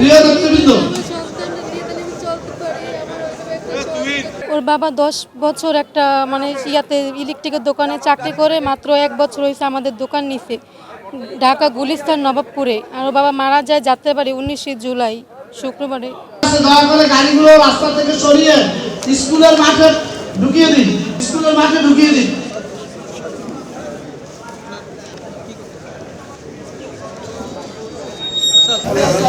প্রিয় নেতৃবৃন্দ ওর বাবা দশ বছর একটা মানে ইয়াতে ইলেকট্রিকের দোকানে চাকরি করে মাত্র এক বছর হয়েছে আমাদের দোকান নিছে ঢাকা গুলিস্তান নবাবপুরে। আর ওর বাবা মারা যায় যাত্রাবাড়ি উনিশে জুলাই শুক্রবারে। দয়া করে গাড়িগুলো রাস্তা থেকে সরিয়ে স্কুলের মাঠে ঢুকিয়ে দিন স্কুলের মাঠে ঢুকিয়ে দিন।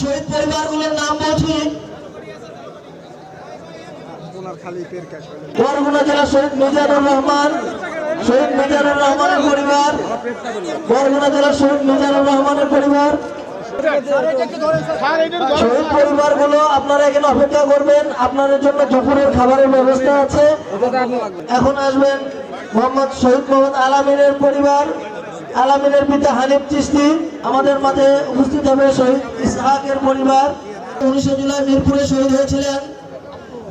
শহীদ পরিবারগুলোর নাম বলছি। বরগুনা জেলা শহীদ মিজানুর রহমান, শহীদ মিজানুর রহমানের পরিবার, বরগুনা জেলা শহীদ মিজানুর রহমানের পরিবার। শহীদ পরিবারগুলো আপনারা এখানে অপেক্ষা করবেন, আপনাদের জন্য দুপুরের খাবারের ব্যবস্থা আছে। এখন আসবেন মোহাম্মদ শহীদ মোহাম্মদ আলামিনের পরিবার। আলামিনের পিতা হানিফ চিস্তি আমাদের মাঝে উপস্থিত হবে শহীদ ইসহাকের পরিবার। উনিশে জুলাই মিরপুরে শহীদ হয়েছিলেন।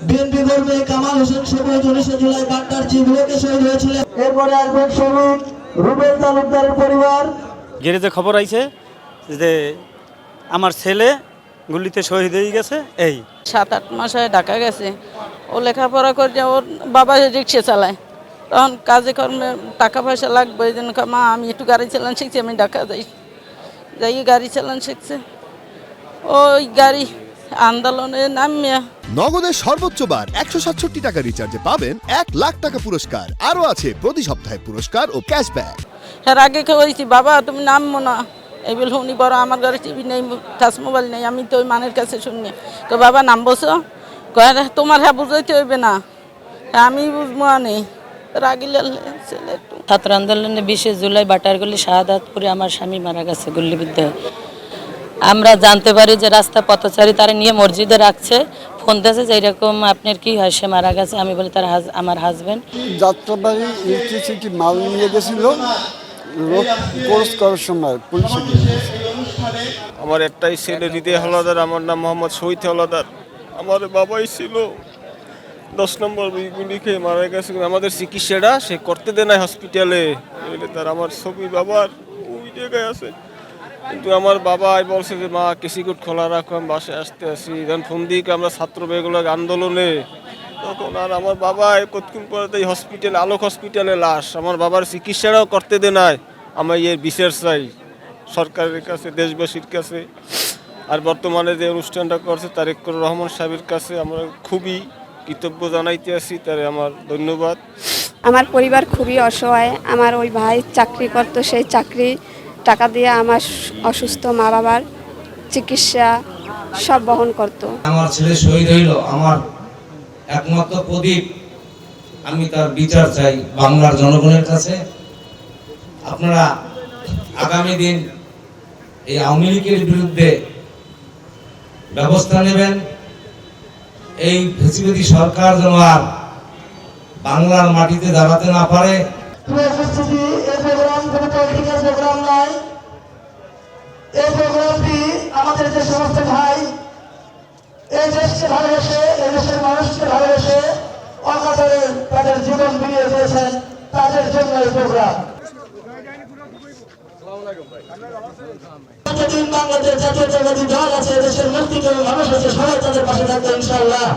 বিএনপি কর্মী কামাল হোসেন সবুজ উনিশে জুলাই বাড্ডার জিবুকে শহীদ হয়েছিলেন। এরপরে আসবেন শ্রমিক রুবেল তালুকদারের পরিবার। গ্যারেজে খবর আইছে যে আমার ছেলে গুলিতে শহীদ হয়ে গেছে এই। সাত আট মাস হয়ে ঢাকা গেছে। ও লেখাপড়া করে ওর বাবা রিক্সা চালায়। তখন কাজে কর্মে টাকা পয়সা লাগবে ওই জন্য মা আমি একটু গাড়ি চালান শিখছি আমি ঢাকা যাই। যাই গাড়ি চালান শিখছে। ওই গাড়ি আন্দোলনে নামিয়া নগদের সর্বোচ্চ বার একশো সাতষট্টি টাকা রিচার্জে পাবেন এক লাখ টাকা পুরস্কার। আরও আছে প্রতি সপ্তাহে পুরস্কার ও ক্যাশব্যাক এর আগে কইছি বাবা তুমি নামবো না। এই বলে উনি বড় আমার ঘরে টিভি নেই টাচ মোবাইল নেই আমি তো ওই মানের কাছে শুনি। তো বাবা "রে, তোমার হ্যাঁ বুঝাইতে হইবে না। হ্যাঁ, আমি বুঝব আনি। রাগিলে ছেলে ছাত্র আন্দোলনে বিশে জুলাই বাটারগুলি শাহাদাতপুরে আমার স্বামী মারা গেছে গুল্লিবিদ্ধ। আমরা জানতে পারি যে রাস্তা পথচারী তারা নিয়ে মসজিদে রাখছে। ফোন দিয়েছে যে এরকম আপনার কি হয় সে মারা গেছে। আমি বলি তার হাজ আমার হাজবেন্ড যাত্রাবাড়ি ইলেকট্রিসিটি মাল নিয়ে গেছিল। রোড কোর্স করার সময় পুলিশে আমার একটাই ছেলে হৃদয় হলাদার আমার নাম মোহাম্মদ শহীদ হলাদার। আমার বাবাই ছিল দশ নম্বর গুলি খেয়ে মারা গেছে। আমাদের চিকিৎসাটা সে করতে দেয় নাই হসপিটালে তার আমার ছবি বাবার ওই জায়গায় আছে। কিন্তু আমার বাবা বলছে যে, মা কেসিকুট খোলা রাখো, আমি বাসে আসতে আসি। যখন ফোন দিয়ে আমরা ছাত্র বেগুলো আন্দোলনে। তখন আর আমার বাবা কতক্ষণ পরে এই হসপিটালে আলোক হসপিটালে লাশ। আমার বাবার চিকিৎসাটাও করতে দে নাই। আমার এর বিচার চাই, সরকারের কাছে, দেশবাসীর কাছে। আর বর্তমানে যে অনুষ্ঠানটা করছে তারেকুর রহমান সাহেবের কাছে আমরা খুবই কৃতজ্ঞ জানাইতে আছি তারে আমার ধন্যবাদ। আমার পরিবার খুবই অসহায়। আমার ওই ভাই চাকরি করত সেই চাকরি টাকা দিয়ে আমার অসুস্থ মা বাবার চিকিৎসা সব বহন করত। আমার ছেলে শহীদ হইল আমার একমাত্র প্রদীপ। আমি তার বিচার চাই বাংলার জনগণের কাছে। আপনারা আগামী দিন এই আওয়ামী লীগের বিরুদ্ধে ব্যবস্থা নেবেন। এই ফেসিলিটি সরকার যেন আর বাংলার মাটিতে দাঁড়াতে না পারে। প্রোগ্রাম কোনো প্রোগ্রাম প্রোগ্রামটি আমাদের দেশের মানুষকে তাদের জীবন বিলিয়ে দিয়েছেন, তাদের জন্য এই প্রোগ্রাম। যতদিন জাতীয় জাতীয়তাবাদী দল আছে দেশের মুক্তি মানুষ আছে সবাই তাদের পাশে থাকবে ইনশাল্লাহ